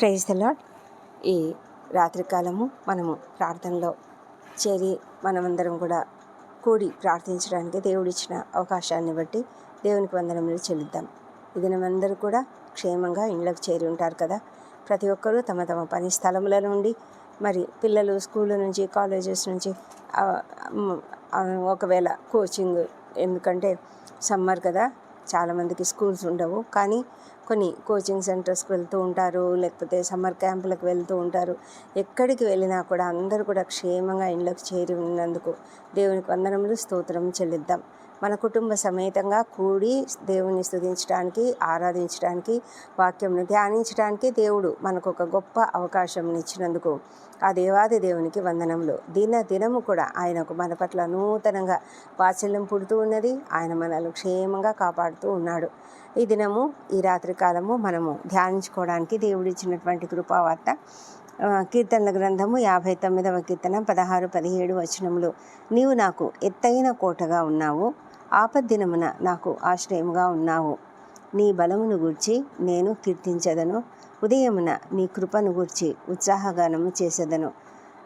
Praise the lord ఈ రాత్రికాలము మనము ప్రార్థనలో చేరి మనమందరం కూడా కూడి ప్రార్థించడానికి దేవుడిచ్చిన అవకాశాన్ని బట్టి దేవునికి వందనములు చెల్లిద్దాం. ఈ దినమందరూ కూడా క్షేమంగా ఇండ్లకు చేరి ఉంటారు కదా. ప్రతి ఒక్కరూ తమ తమ పని స్థలముల నుండి మరి పిల్లలు స్కూల్ నుంచి కాలేజెస్ నుంచి ఒకవేళ కోచింగ్ ఎందుకంటే సమ్మర్ కదా చాలామందికి స్కూల్స్ ఉండవు. కానీ కొన్ని కోచింగ్ సెంటర్స్కి వెళ్తూ ఉంటారు. లేకపోతే సమ్మర్ క్యాంపులకు వెళ్తూ ఉంటారు. ఎక్కడికి వెళ్ళినా కూడా అందరూ కూడా క్షేమంగా ఇండ్లకు చేరి ఉన్నందుకు దేవునికి వందనములు స్తోత్రం చెల్లిద్దాం. మన కుటుంబ సమేతంగా కూడి దేవుని స్థుతించడానికి ఆరాధించడానికి వాక్యంను ధ్యానించడానికి దేవుడు మనకు ఒక గొప్ప అవకాశం ఇచ్చినందుకు ఆ దేవాది దేవునికి వందనములు. దిన దినము కూడా ఆయనకు మన పట్ల నూతనంగా వాత్సల్యం పుడుతూ ఉన్నది. ఆయన మనల్ని క్షేమంగా కాపాడుతూ ఉన్నాడు. ఈ దినము ఈ రాత్రి కాలము మనము ధ్యానించుకోవడానికి దేవుడు ఇచ్చినటువంటి కృపావార్త కీర్తనల గ్రంథము యాభై తొమ్మిదవ కీర్తన పదహారు పదిహేడు వచనములు. నీవు నాకు ఎత్తైన కోటగా ఉన్నావు. ఆపద్దినమున నాకు ఆశ్రయముగా ఉన్నావు. నీ బలమును గూర్చి నేను కీర్తించదను. ఉదయమున నీ కృపను గూర్చి ఉత్సాహగానము చేసేదను.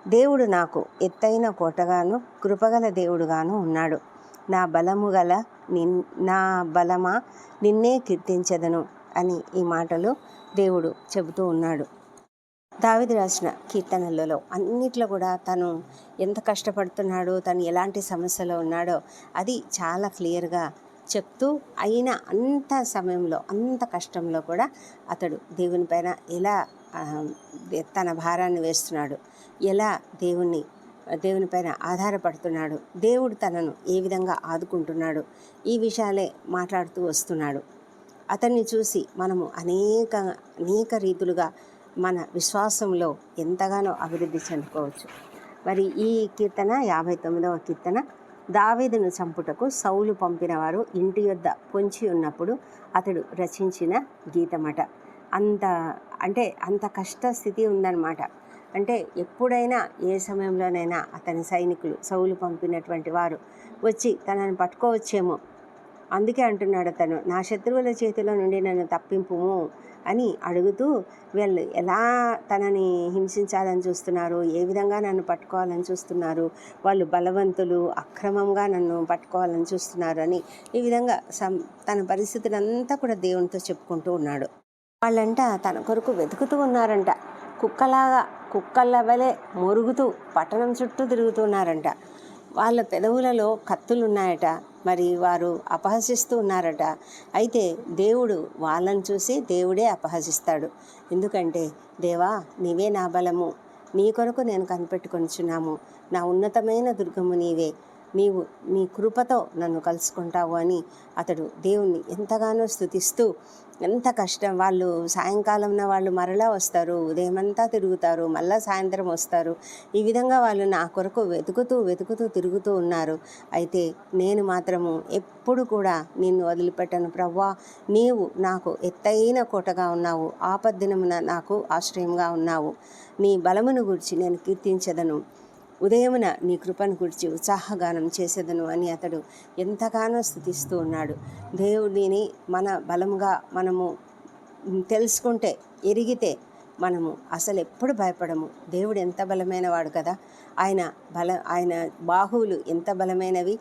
దేవుడు నాకు ఎత్తైన కోటగాను కృపగల దేవుడుగాను ఉన్నాడు. నా బలము గల నిన్ నా బలమా నిన్నే కీర్తించదను అని ఈ మాటలు దేవుడు చెబుతూ ఉన్నాడు. దావిది రాసిన కీర్తనలలో అన్నిట్లో కూడా తను ఎంత కష్టపడుతున్నాడో తను ఎలాంటి సమస్యలో ఉన్నాడో అది చాలా క్లియర్గా చెప్తూ అయిన అంత సమయంలో అంత కష్టంలో కూడా అతడు దేవుని పైన ఎలా తన భారాన్ని వేస్తున్నాడు ఎలా దేవుణ్ణి దేవుని పైన ఆధారపడుతున్నాడు దేవుడు తనను ఏ విధంగా ఆదుకుంటున్నాడు ఈ విషయాలే మాట్లాడుతూ వస్తున్నాడు. అతన్ని చూసి మనము అనేక అనేక రీతులుగా మన విశ్వాసంలో ఎంతగానో అభివృద్ధి చెందుకోవచ్చు. మరి ఈ కీర్తన యాభై తొమ్మిదవ కీర్తన దావేదును చంపుటకు సౌలు పంపినవారు ఇంటి యొద్ద పొంచి ఉన్నప్పుడు అతడు రచించిన గీతమట. అంత అంటే అంత కష్ట స్థితి ఉందన్నమాట. అంటే ఎప్పుడైనా ఏ సమయంలోనైనా అతని సైనికులు సౌలు పంపినటువంటి వారు వచ్చి తనని పట్టుకోవచ్చేమో అందుకే అంటున్నాడు అతను నా శత్రువుల చేతిలో నుండి నన్ను తప్పింపుము అని అడుగుతూ వీళ్ళు ఎలా తనని హింసించాలని చూస్తున్నారు? ఏ విధంగా నన్ను పట్టుకోవాలని చూస్తున్నారు? వాళ్ళు బలవంతులు అక్రమంగా నన్ను పట్టుకోవాలని చూస్తున్నారు అని ఈ విధంగా సం తన పరిస్థితులంతా కూడా దేవునితో చెప్పుకుంటూ ఉన్నాడు. వాళ్ళంట తన కొరకు వెతుకుతూ ఉన్నారంట. కుక్కలాగా కుక్కల వలె మొరుగుతూ పట్టణం చుట్టూ తిరుగుతున్నారంట వాళ్ళ పెదవులలో కత్తులు ఉన్నాయట మరి వారు అపహసిస్తూ ఉన్నారట. అయితే దేవుడు వాళ్ళని చూసి దేవుడే అపహసిస్తాడు. ఎందుకంటే దేవా నీవే నా బలము. నీ కొరకు నేను కనిపెట్టుకొనిచున్నాము. నా ఉన్నతమైన దుర్గము నీవే. నీవు నీ కృపతో నన్ను కలుసుకుంటావు అని అతడు దేవుణ్ణి ఎంతగానో స్థుతిస్తూ ఎంత కష్టం వాళ్ళు సాయంకాలంన వాళ్ళు మరలా వస్తారు ఉదయమంతా తిరుగుతారు మళ్ళా సాయంత్రం వస్తారు. ఈ విధంగా వాళ్ళు నా కొరకు వెతుకుతూ వెతుకుతూ తిరుగుతూ ఉన్నారు. అయితే నేను మాత్రము ఎప్పుడు కూడా నిన్ను వదిలిపెట్టను ప్రవ్వా. నీవు నాకు ఎత్తైన కోటగా ఉన్నావు ఆపద్దినమున నాకు ఆశ్రయంగా ఉన్నావు. నీ బలమును గురించి నేను కీర్తించదను. ఉదయమున నీ కృపను గురించి ఉత్సాహగానం చేసేదను అని అతడు ఎంతగానో స్థుతిస్తూ ఉన్నాడు. దేవుడిని మన బలముగా మనము తెలుసుకుంటే ఎరిగితే మనము అసలు ఎప్పుడు భయపడము. దేవుడు ఎంత బలమైన వాడు కదా. ఆయన బల ఆయన బాహువులు ఎంత బలమైనవి.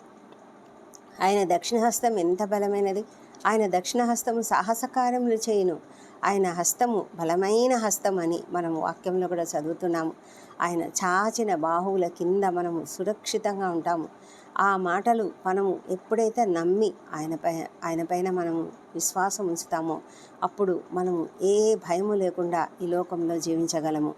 ఆయన దక్షిణ హస్తం ఎంత బలమైనది. ఆయన దక్షిణ హస్తము సాహసకారములు చేయును. ఆయన హస్తము బలమైన హస్తం అని మనం వాక్యంలో కూడా చదువుతున్నాము. ఆయన చాచిన బాహువుల కింద మనము సురక్షితంగా ఉంటాము. ఆ మాటలు మనము ఎప్పుడైతే నమ్మి ఆయనపై ఆయనపైన మనము విశ్వాసం ఉంచుతామో అప్పుడు మనము ఏ భయము లేకుండా ఈ లోకంలో జీవించగలము.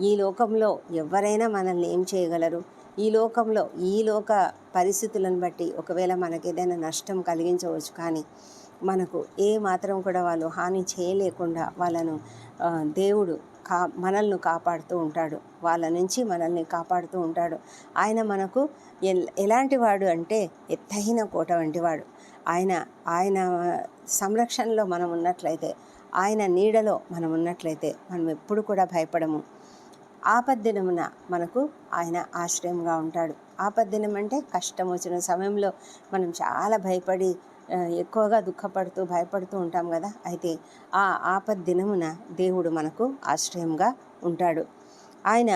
ఈ లోకంలో ఎవరైనా మనల్ని ఏం చేయగలరు? ఈ లోకంలో ఈ లోక పరిస్థితులను బట్టి ఒకవేళ మనకేదైనా నష్టం కలిగించవచ్చు కానీ మనకు ఏ మాత్రం కూడా వాళ్ళు హాని చేయలేకుండా వాళ్ళను దేవుడు కా మనల్ని కాపాడుతూ ఉంటాడు. వాళ్ళ నుంచి మనల్ని కాపాడుతూ ఉంటాడు. ఆయన మనకు ఎలాంటి వాడు అంటే ఎత్తైన కోట వంటి వాడు. ఆయన ఆయన సంరక్షణలో మనం ఉన్నట్లయితే ఆయన నీడలో మనం ఉన్నట్లయితే మనం ఎప్పుడు కూడా భయపడము. ఆపద్దినమున మనకు ఆయన ఆశ్రయంగా ఉంటాడు. ఆపద్దినం అంటే కష్టం వచ్చిన సమయంలో మనం చాలా భయపడి ఎక్కువగా దుఃఖపడుతూ భయపడుతూ ఉంటాం కదా. అయితే ఆ ఆపద్దినమున దేవుడు మనకు ఆశ్రయంగా ఉంటాడు. ఆయన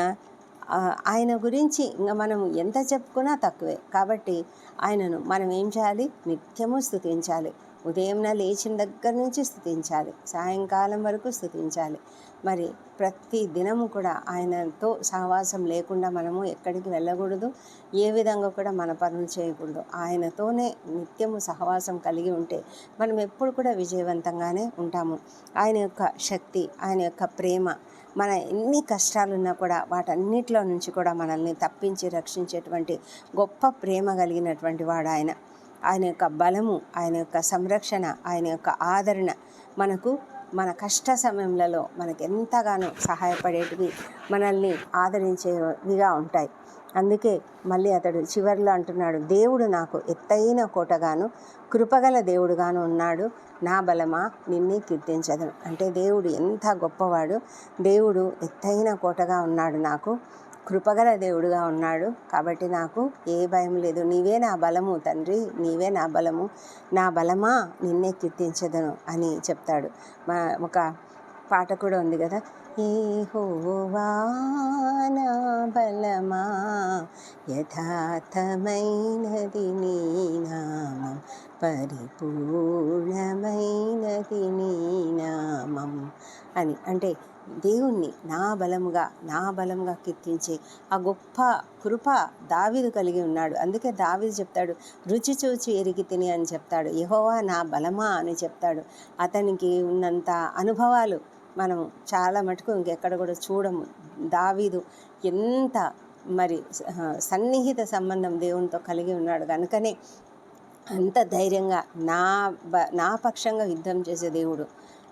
ఆయన గురించి ఇంకా మనం ఎంత చెప్పుకున్నా తక్కువే. కాబట్టి ఆయనను మనం ఏం చేయాలి? నిత్యము స్థుతించాలి ఉదయం లేచిన దగ్గర నుంచి స్థుతించాలి సాయంకాలం వరకు స్థుతించాలి మరి ప్రతి దినము కూడా ఆయనతో సహవాసం లేకుండా మనము ఎక్కడికి వెళ్ళకూడదు. ఏ విధంగా కూడా మన పనులు చేయకూడదు. ఆయనతోనే నిత్యము సహవాసం కలిగి ఉంటే మనం ఎప్పుడు కూడా విజయవంతంగానే ఉంటాము. ఆయన యొక్క శక్తి ఆయన యొక్క ప్రేమ మన ఎన్ని కష్టాలున్నా కూడా వాటన్నిటిలో నుంచి కూడా మనల్ని తప్పించి రక్షించేటువంటి గొప్ప ప్రేమ కలిగినటువంటి వాడు ఆయన. ఆయన యొక్క బలము ఆయన యొక్క సంరక్షణ ఆయన యొక్క ఆదరణ మనకు మన కష్ట సమయంలో మనకు ఎంతగానో సహాయపడేటివి మనల్ని ఆదరించేవిగా ఉంటాయి. అందుకే మళ్ళీ అతడు చివరిలో అంటున్నాడు దేవుడు నాకు ఎత్తైన కోటగాను కృపగల దేవుడుగాను ఉన్నాడు. నా బలమా? నిన్నే కీర్తించదను అంటే దేవుడు ఎంత గొప్పవాడు దేవుడు ఎత్తైన కోటగా ఉన్నాడు నాకు కృపగల దేవుడుగా ఉన్నాడు కాబట్టి నాకు ఏ భయం లేదు. నీవే నా బలము తండ్రి నీవే నా బలము. నా బలమా? నిన్నే కీర్తించదను అని చెప్తాడు. మా ఒక పాట కూడా ఉంది కదా. ఈ నా బలమా యథార్థమైనది నీ నామం పరిపూర్ణమైనది నీ నామం అని. అంటే దేవుణ్ణి నా బలముగా నా బలంగా కీర్తించే ఆ గొప్ప కృప దావీదు కలిగి ఉన్నాడు. అందుకే దావీదు చెప్తాడు రుచి చూచి ఎరిగి తిని అని చెప్తాడు. యహోవా నా బలమా అని చెప్తాడు. అతనికి ఉన్నంత అనుభవాలు మనం చాలా మటుకు ఇంకెక్కడ కూడా చూడము. దావీదు ఎంత మరి సన్నిహిత సంబంధం దేవునితో కలిగి ఉన్నాడు కనుకనే అంత ధైర్యంగా నా బ నా పక్షంగా యుద్ధం చేసే దేవుడు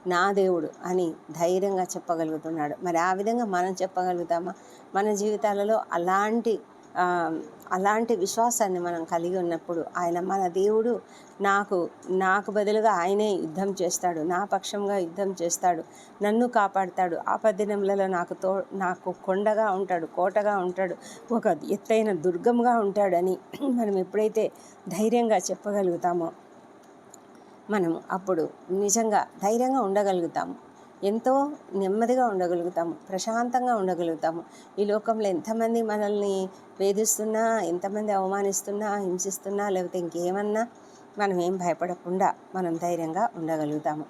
నా దేవుడు అని ధైర్యంగా చెప్పగలుగుతున్నాడు. మరి ఆ విధంగా మనం చెప్పగలుగుతామా? మన జీవితాలలో అలాంటి అలాంటి విశ్వాసాన్ని మనం కలిగి ఉన్నప్పుడు ఆయన మన దేవుడు నాకు నాకు బదులుగా ఆయనే యుద్ధం చేస్తాడు నా పక్షంగా యుద్ధం చేస్తాడు నన్ను కాపాడుతాడు. ఆపదినములలో నాకు తో నాకు కొండగా ఉంటాడు కోటగా ఉంటాడు ఒక ఎత్తైన దుర్గంగా ఉంటాడని మనం ఎప్పుడైతే ధైర్యంగా చెప్పగలుగుతామో మనం అప్పుడు నిజంగా ధైర్యంగా ఉండగలుగుతాము. ఎంతో నెమ్మదిగా ఉండగలుగుతాము ప్రశాంతంగా ఉండగలుగుతాము. ఈ లోకంలో ఎంతమంది మనల్ని వేధిస్తున్నా ఎంతమంది అవమానిస్తున్నా హింసిస్తున్నా లేకపోతే ఇంకేమన్నా మనం ఏం భయపడకుండా మనం ధైర్యంగా ఉండగలుగుతాము.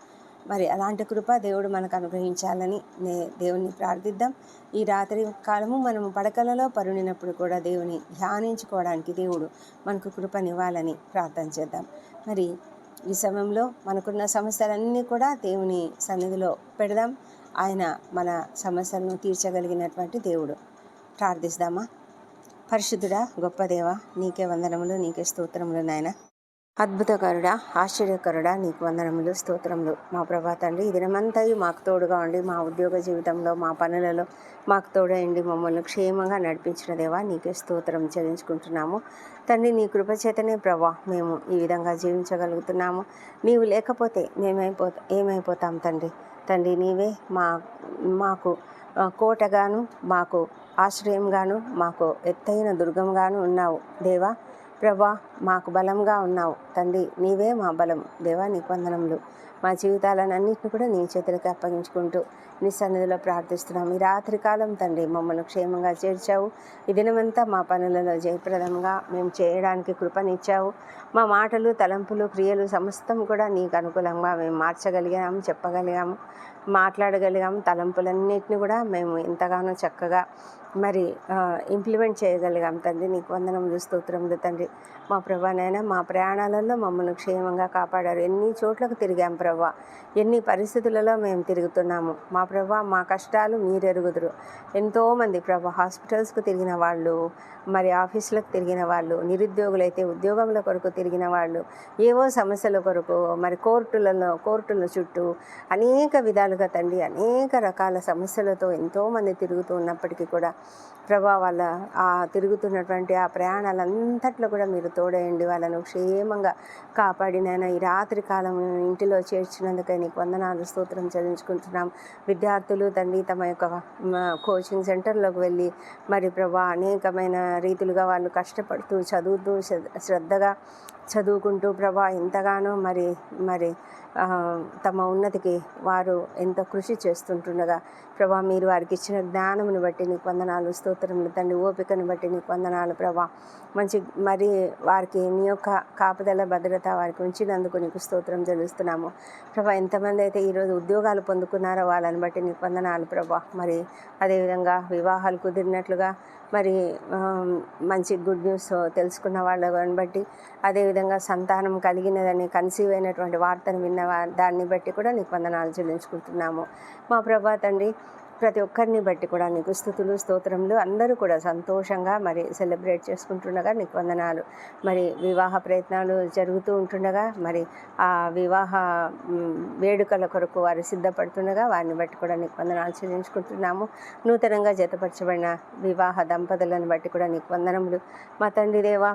మరి అలాంటి కృప దేవుడు మనకు అనుగ్రహించాలని నే దేవుణ్ణి ప్రార్థిద్దాం. ఈ రాత్రి కాలము మనము పడకలలో పరుణినప్పుడు కూడా దేవుని ధ్యానించుకోవడానికి దేవుడు మనకు కృపనివ్వాలని ప్రార్థన చేద్దాం. మరి ఈ సమయంలో మనకున్న సమస్యలన్నీ కూడా దేవుని సన్నిధిలో పెడదాం. ఆయన మన సమస్యలను తీర్చగలిగినటువంటి దేవుడు. ప్రార్థిస్తామా? పరిశుద్ధుడా గొప్ప దేవ నీకే వందనములు నీకే స్తోత్రములు నాయన. అద్భుతకరుడా ఆశ్చర్యకరుడా నీకు వందనములు స్తోత్రములు. మా ప్రభా తండ్రి ఈ దినమంతయు మాకు తోడుగా ఉండి మా ఉద్యోగ జీవితంలో మా పనులలో మాకు తోడయండి మమ్మల్ని క్షేమంగా నడిపించిన దేవా నీకే స్తోత్రం చెల్లించుకుంటున్నాము. తండ్రి నీ కృపచేతనే ప్రభా మేము ఈ విధంగా జీవించగలుగుతున్నాము. నీవు లేకపోతే మేమైపో ఏమైపోతాం తండ్రి? తండ్రి నీవే మా మాకు కోటగాను మాకు ఆశ్రయంగాను మాకు ఎత్తైన దుర్గంగాను ఉన్నావు దేవా. ప్రభా మాకు బలంగా ఉన్నావు. తండ్రి నీవే మా బలం. దేవా నీకు వందనములు. మా జీవితాలన్నింటిని కూడా నీ చేతులకి అప్పగించుకుంటూ నీ సన్నిధిలో ప్రార్థిస్తున్నాం ఈ రాత్రికాలం తండ్రి మమ్మల్ని క్షేమంగా చేర్చావు. ఈ దినమంతా మా పనులలో జయప్రదంగా మేము చేయడానికి కృపనిచ్చావు. మా మాటలు తలంపులు క్రియలు సమస్తం కూడా నీకు అనుకూలంగా మేము మార్చగలిగాము చెప్పగలిగాము. మాట్లాడగలిగాం. తలంపులన్నిటిని కూడా మేము ఎంతగానో చక్కగా మరి ఇంప్లిమెంట్ చేయగలిగాం తండ్రి. నీకు వందనములు స్తోత్రములు తండ్రి. మా ప్రభానైనా మా ప్రయాణాలలో మమ్మల్ని క్షేమంగా కాపాడారు. ఎన్ని చోట్లకు తిరిగాం ప్రభా? ఎన్ని పరిస్థితులలో మేము తిరుగుతున్నాము? మా ప్రభా మా కష్టాలు మీరెరుగుదురు. ఎంతోమంది ప్రభా హాస్పిటల్స్కు తిరిగిన వాళ్ళు మరి ఆఫీసులకు తిరిగిన వాళ్ళు నిరుద్యోగులైతే ఉద్యోగముల కొరకు తిరిగిన వాళ్ళు ఏవో సమస్యల కొరకు మరి కోర్టులలో కోర్టుల చుట్టూ అనేక విధాలుగా తండ్రి అనేక రకాల సమస్యలతో ఎంతోమంది తిరుగుతూ ఉన్నప్పటికీ కూడా ప్రభా వాళ్ళ ఆ తిరుగుతున్నటువంటి ఆ ప్రయాణాలంతట్లో కూడా మీరు తోడేయండి. వాళ్ళను క్షేమంగా కాపాడినైనా ఈ రాత్రి కాలం ఇంటిలో చే చేర్చినందుకై నీకు వందనాలు స్తోత్రం చెల్లించుకుంటున్నాం. విద్యార్థులు తండ్రి తమ యొక్క కోచింగ్ సెంటర్లోకి వెళ్ళి మరి ప్రభా అనేకమైన రీతిలుగా వాళ్ళు కష్టపడుతూ చదువుతూ శ్ర- శ్రద్ధగా చదువుకుంటూ ప్రభా ఎంతగానో మరి మరి తమ ఉన్నతికి వారు ఎంతో కృషి చేస్తుంటుండగా ప్రభా మీరు వారికి ఇచ్చిన జ్ఞానమును బట్టి నీకు వందనాలు స్తోత్రములు తండ్రి ఓపికను బట్టి నీకు వందనాలు ప్రభా. మంచి మరి వారికి నీ యొక్క కాపుదల భద్రత వారికి ఉంచినందుకు నీకు స్తోత్రం చెల్లిస్తున్నాము. ప్రభా ఎంతమంది అయితే ఈరోజు ఉద్యోగాలు పొందుకున్నారో వాళ్ళని బట్టి నీకు వందనాలు ప్రభా. మరి అదేవిధంగా వివాహాలు కుదిరినట్లుగా మరి మంచి గుడ్ న్యూస్ తెలుసుకున్న వాళ్ళని బట్టి అదేవిధంగా సంతానం కలిగినదని కన్సీవ్ అయినటువంటి వార్తను విన్న దాన్ని బట్టి కూడా నీకు వందనాలు చెల్లించుకుంటున్నాము. మా ప్రభా తండ్రి ప్రతి ఒక్కరిని బట్టి కూడా నీకు స్థుతులు స్తోత్రములు అందరూ కూడా సంతోషంగా మరి సెలబ్రేట్ చేసుకుంటుండగా నీకు వందనాలు. మరి వివాహ ప్రయత్నాలు జరుగుతూ ఉంటుండగా మరి ఆ వివాహ వేడుకల కొరకు వారు సిద్ధపడుతుండగా వారిని బట్టి కూడా నీకు వందనాలు చెల్లించుకుంటున్నాము. నూతనంగా జతపరచబడిన వివాహ దంపతులను బట్టి కూడా నీకు వందనములు. మా తండ్రి దేవా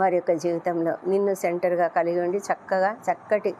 వారి యొక్క జీవితంలో నిన్ను సెంటర్గా కలిగి ఉండి చక్కగా చక్కటి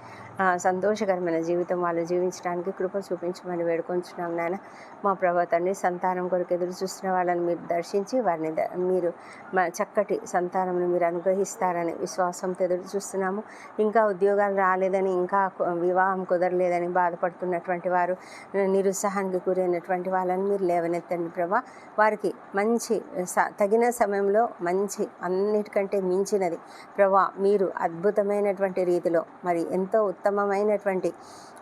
సంతోషకరమైన జీవితం వాళ్ళు జీవించడానికి కృప చూపించమని వేడుకొంచున్నాం నాయన. మా ప్రభా తండ్రి సంతానం కొరకు ఎదురు చూస్తున్న వాళ్ళని మీరు దర్శించి వారిని ద- మీరు మా చక్కటి సంతానంను మీరు అనుగ్రహిస్తారని విశ్వాసంతో ఎదురు చూస్తున్నాము. ఇంకా ఉద్యోగాలు రాలేదని ఇంకా వివాహం కుదరలేదని బాధపడుతున్నటువంటి వారు నిరుత్సాహానికి గురైనటువంటి వాళ్ళని మీరు లేవనెత్తండి ప్రభా. వారికి మంచి స- తగిన సమయంలో మంచి అన్నిటికంటే మించినది ప్రభా మీరు అద్భుతమైనటువంటి రీతిలో మరి ఎంతో ఉత్తమమైనటువంటి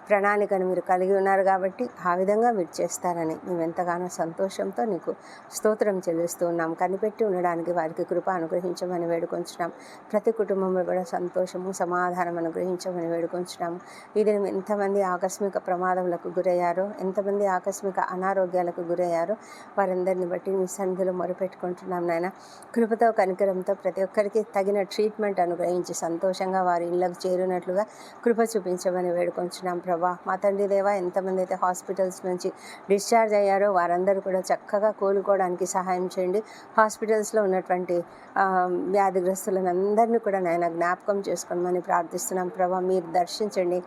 ప్రణాళికను మీరు కలిగి ఉన్నారు కాబట్టి ఆ విధంగా మీరు చేస్తారని మేము ఎంతగానో సంతోషంతో నీకు స్తోత్రం చెల్లిస్తూ ఉన్నాం. కనిపెట్టి ఉండడానికి వారికి కృప అనుగ్రహించమని వేడుకొంచున్నాం. ప్రతి కుటుంబంలో కూడా సంతోషము సమాధానం అనుగ్రహించమని వేడుకొంచున్నాము ఇది ఎంతమంది ఆకస్మిక ప్రమాదములకు గురయ్యారో ఎంతమంది ఆకస్మిక అనారోగ్యాలకు గురయ్యారో వారందరిని బట్టి మీ సన్నిధిలో మొరపెట్టుకుంటున్నాం నాయన. కృపతో కనికరంతో ప్రతి ఒక్కరికి తగిన ట్రీట్మెంట్ అనుగ్రహించి సంతోషంగా వారి ఇళ్ళకు చేరినట్లుగా కృప చూపించమని వేడుకొంచున్నాం. ప్రభా మా తండ్రి దేవా ఎంతమంది అయితే హాస్పిటల్స్ నుంచి డిశ్చార్జ్ అయ్యారో వారందరూ కూడా చక్కగా కోలుకోవడానికి సహాయం చేయండి. హాస్పిటల్స్లో ఉన్నటువంటి వ్యాధిగ్రస్తులను అందరినీ కూడా నాయన జ్ఞాపకం చేసుకోమని ప్రార్థిస్తున్నాం. ప్రభా మీరు దర్శించండి.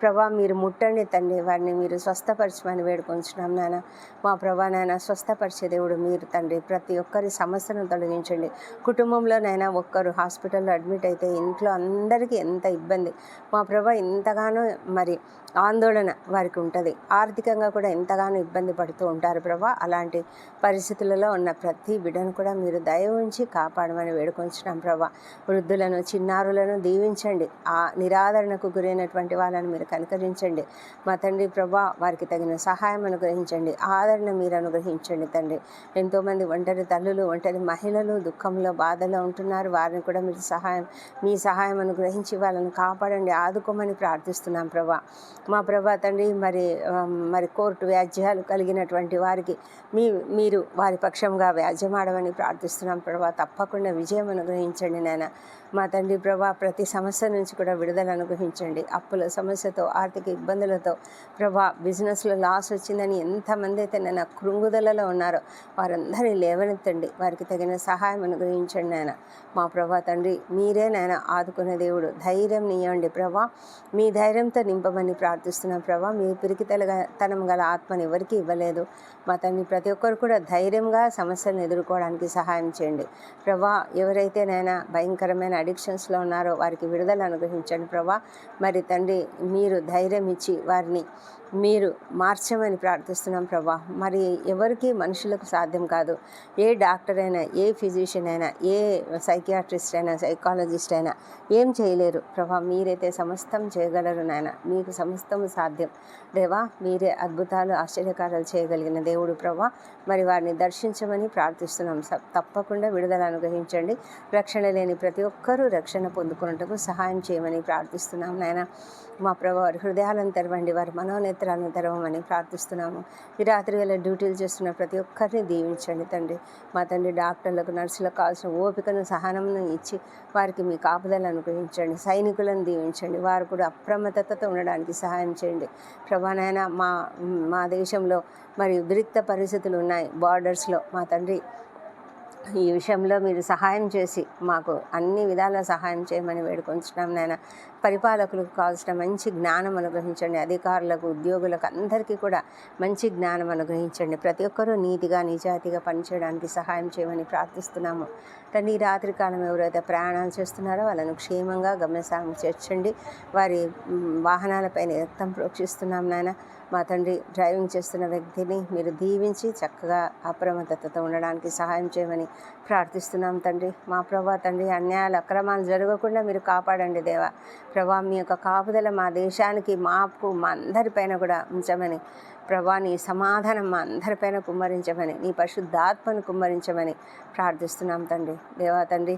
ప్రభా మీరు ముట్టండి తండ్రి వారిని మీరు స్వస్థపరచమని వేడుకొంచున్నాం నాయన. మా ప్రభా నాయన స్వస్థపరిచే దేవుడు మీరు తండ్రి. ప్రతి ఒక్కరి సమస్యను తొలగించండి. కుటుంబంలోనైనా ఒక్కరు హాస్పిటల్లో అడ్మిట్ అయితే ఇంట్లో అందరికీ ఎంత ఇబ్బంది. మా ప్రభా ఎంతగానో మరి ఆందోళన వారికి ఉంటుంది. ఆర్థికంగా కూడా ఎంతగానో ఇబ్బంది పడుతూ ఉంటారు ప్రభా. అలాంటి పరిస్థితులలో ఉన్న ప్రతి బిడ్డను కూడా మీరు దయ ఉంచి కాపాడమని వేడుకొంచున్నాం ప్రభా. వృద్ధులను చిన్నారులను దీవించండి. ఆ నిరాదరణకు గురైనటువంటి వాళ్ళని మీరు కనుకరించండి. మా తండ్రి ప్రభా వారికి తగిన సహాయం అనుగ్రహించండి. ఆదరణ మీరు అనుగ్రహించండి తండ్రి. ఎంతోమంది ఒంటరి తల్లులు ఒంటరి మహిళలు దుఃఖంలో బాధలో ఉంటున్నారు. వారిని కూడా మీరు సహాయం మీ సహాయం అనుగ్రహించి వాళ్ళని కాపాడండి. ఆదుకోమని ప్రార్థిస్తున్నాం ప్రభా. మా ప్రభా తండ్రి మరి మరి కోర్టు వ్యాజ్యాలు కలిగినటువంటి వారికి మీ మీరు వారి పక్షంగా వ్యాజ్యమాడమని ప్రార్థిస్తున్నాం ప్రభా. తప్పకుండా విజయం అనుగ్రహించండి నాయన. మా తండ్రి ప్రభా ప్రతి సమస్య నుంచి కూడా విడుదల అనుగ్రహించండి. అప్పుల సమస్యతో ఆర్థిక ఇబ్బందులతో ప్రభా బిజినెస్లో లాస్ వచ్చిందని ఎంతమంది అయితే నన్ను కృంగుదలలో ఉన్నారో వారందరినీ లేవనెత్తండి. వారికి తగిన సహాయం అనుగ్రహించండి నాయన. మా ప్రభా తండ్రి మీరే నాయన ఆదుకునే దేవుడు. ధైర్యం నీయండి ప్రభా. మీ ధైర్యంతో నింపమని ప్రార్థిస్తున్నాం ప్రభా. మీ పిరికితల తనం గల ఆత్మని ఎవరికీ ఇవ్వలేదు. మా తండ్రి ప్రతి ఒక్కరు కూడా ధైర్యంగా సమస్యలను ఎదుర్కోవడానికి సహాయం చేయండి. ప్రభా ఎవరైతే నైనా భయంకరమైన అడిక్షన్స్లో ఉన్నారో వారికి విడుదల అనుగ్రహించండి ప్రభా. మరి తండ్రి మీరు ధైర్యం ఇచ్చి వారిని మీరు మార్చమని ప్రార్థిస్తున్నాం ప్రభా. మరి ఎవరికి మనుషులకు సాధ్యం కాదు. ఏ డాక్టర్ అయినా ఏ ఫిజిషియన్ అయినా ఏ సైకియాట్రిస్ట్ అయినా సైకాలజిస్ట్ అయినా ఏం చేయలేరు. ప్రభా మీరైతే సమస్తం చేయగలరు నాయన. మీకు సమస్తం సాధ్యం. దేవా మీరే అద్భుతాలు ఆశ్చర్యకారాలు చేయగలిగిన దేవుడు ప్రభా. మరి వారిని దర్శించమని ప్రార్థిస్తున్నాం. తప్పకుండా విడుదల అనుగ్రహించండి. రక్షణ లేని ప్రతి ఒక్కరూ రక్షణ పొందుకున్నట్టుకు సహాయం చేయమని ప్రార్థిస్తున్నాం నాయన. మా ప్రభు వారి హృదయాలను తెరవండి వారి మనోనేత్రాలను తెరవమని ప్రార్థిస్తున్నాము. ఈ రాత్రి వేళ డ్యూటీలు చేస్తున్న ప్రతి ఒక్కరిని దీవించండి తండ్రి. మా తండ్రి డాక్టర్లకు నర్సులకు కావాల్సిన ఓపికను సహనమును ఇచ్చి వారికి మీ కాపుదలను అనుగ్రహించండి. సైనికులను దీవించండి. వారు కూడా అప్రమత్తతతో ఉండడానికి సహాయం చేయండి. ప్రభానైనా మా మా దేశంలో మరి ఉద్రిక్త పరిస్థితులు ఉన్నాయి బార్డర్స్లో మా తండ్రి. ఈ విషయంలో మీరు సహాయం చేసి మాకు అన్ని విధాల సహాయం చేయమని వేడుకొంచున్నాం నాయన. పరిపాలకులకు కావాల్సిన మంచి జ్ఞానం అనుగ్రహించండి. అధికారులకు ఉద్యోగులకు అందరికీ కూడా మంచి జ్ఞానం అనుగ్రహించండి. ప్రతి ఒక్కరూ నీతిగా నిజాయితీగా పనిచేయడానికి సహాయం చేయమని ప్రార్థిస్తున్నాము. తండ్రి ఈ రాత్రి కాలం ఎవరైతే ప్రయాణాలు చేస్తున్నారో వాళ్ళను క్షేమంగా గమ్యస్థానం చేర్చండి. వారి వాహనాలపై వాహనాలపైన రక్తం ప్రోక్షిస్తున్నాం నాయన. మా తండ్రి డ్రైవింగ్ చేస్తున్న వ్యక్తిని మీరు దీవించి చక్కగా అప్రమత్తతతో ఉండడానికి సహాయం చేయమని ప్రార్థిస్తున్నాం తండ్రి. మా ప్రభా తండ్రి అన్యాయాలు అక్రమాలు జరగకుండా మీరు కాపాడండి దేవా. ప్రభా మీ యొక్క కాపుదల మా దేశానికి మాకు మా అందరిపైన కూడా ఉంచమని. ప్రభా నీ సమాధానం మా అందరిపైన కుమ్మరించమని నీ పరిశుద్ధాత్మను కుమ్మరించమని ప్రార్థిస్తున్నాం తండ్రి. దేవా తండ్రి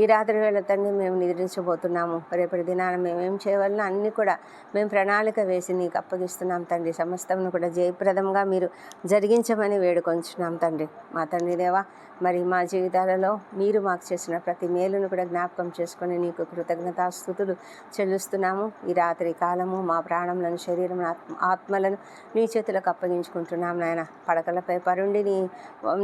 ఈ రాత్రి వేళ తండ్రి మేము నిద్రించబోతున్నాము. రేపటి దినాన మేమేం చేయవలన అన్నీ కూడా మేము ప్రణాళిక వేసి నీకు అప్పగిస్తున్నాం తండ్రి. సమస్తమును కూడా జయప్రదంగా మీరు జరిగించమని వేడుకొంచున్నాం తండ్రి. మా తండ్రి దేవా మరి మా జీవితాలలో మీరు మాకు చేసిన ప్రతి మేలును కూడా జ్ఞాపకం చేసుకొని నీకు కృతజ్ఞతాస్థుతులు చెల్లిస్తున్నాము. ఈ రాత్రి కాలము మా ప్రాణములను శరీరం ఆత్మ ఆత్మలను నీ చేతులకు అప్పగించుకుంటున్నాం నాయన. పడకలపై పరుండి నీ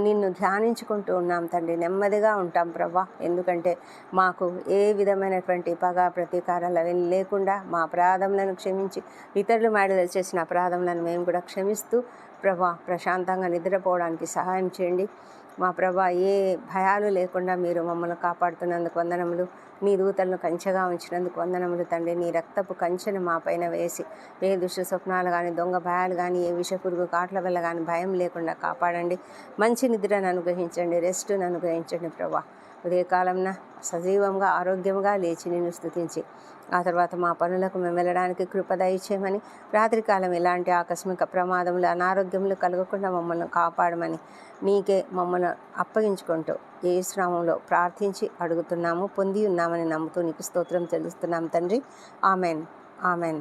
నిన్ను ధ్యానించుకుంటూ ఉన్నాం తండ్రి. నెమ్మదిగా ఉంటాం ప్రభా ఎందుకంటే మాకు ఏ విధమైనటువంటి పగ ప్రతీకారాలు అవి లేకుండా మా అపరాధములను క్షమించి ఇతరులు మాడలు చేసిన అపరాధములను మేము కూడా క్షమిస్తూ ప్రభా ప్రశాంతంగా నిద్రపోవడానికి సహాయం చేయండి. మా ప్రభా ఏ భయాలు లేకుండా మీరు మమ్మల్ని కాపాడుతున్నందుకు వందనములు. మీ దూతలను కంచెగా ఉంచినందుకు వందనములు తండ్రి. నీ రక్తపు కంచెను మా పైన వేసి ఏ దుష్ట స్వప్నాలు కానీ దొంగ భయాలు కానీ ఏ విష పురుగు కాట్ల వల్ల కానీ భయం లేకుండా కాపాడండి. మంచి నిద్రను అనుగ్రహించండి రెస్ట్ను అనుగ్రహించండి ప్రభా. ఉదయకాలంన సజీవంగా ఆరోగ్యంగా లేచి నిన్ను స్థుతించి. ఆ తర్వాత మా పనులకు మేము వెళ్ళడానికి కృపదయచేయమని రాత్రికాలం ఎలాంటి ఆకస్మిక ప్రమాదములు అనారోగ్యములు కలగకుండా మమ్మల్ని కాపాడమని నీకే మమ్మల్ని అప్పగించుకుంటూ ఏ శ్రామంలో ప్రార్థించి అడుగుతున్నాము పొంది ఉన్నామని నమ్ముతూ నీకు స్తోత్రం తెలుస్తున్నాం తండ్రి. ఆమెన్. ఆమెన్.